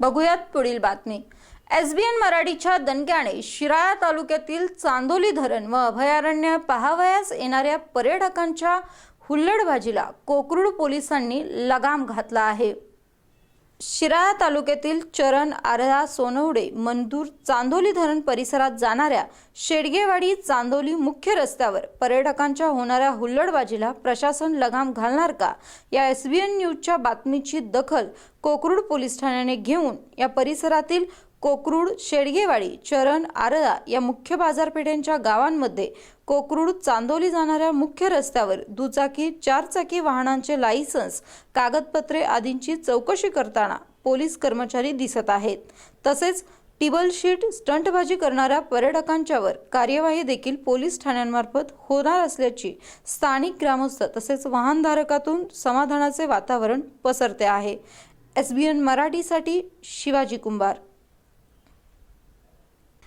बघूयात पुढील बातमी. एसबीएन मराठीच्या दणक्याने शिराळा तालुक्यातील चांदोली धरण व अभयारण्य पाहावयास येणाऱ्या पर्यटकांच्या हुल्लडबाजीला कोकरूड पोलिसांनी लगाम घातला आहे. शिराळा तालुक्यातील चरण आरळा सोनवडे मंदूर चांदोली धरण परिसरात जाणाऱ्या शेडगेवाडी चांदोली मुख्य रस्त्यावर पर्यटकांच्या होणाऱ्या हुल्लडबाजीला प्रशासन लगाम घालणार का? या एस बी एन न्यूजच्या बातमीची दखल कोकरूड पोलीस ठाण्याने घेऊन या परिसरातील कोकरूड शेडगेवाडी चरण आरळा या मुख्य बाजारपेठांच्या गावांमध्ये कोकरूड चांदोली जाणाऱ्या मुख्य रस्त्यावर दुचाकी चारचाकी वाहनांचे लायसन्स कागदपत्रे आदींची चौकशी करताना पोलीस कर्मचारी दिसत आहेत. तसेच टिबल शीट स्टंटबाजी करणाऱ्या पर्यटकांच्यावर कार्यवाही देखील पोलीस ठाण्यांमार्फत होणार असल्याची स्थानिक ग्रामस्थ तसेच वाहनधारकातून समाधानाचे वातावरण पसरते आहे. एस बी एन मराठीसाठी शिवाजी कुंभार.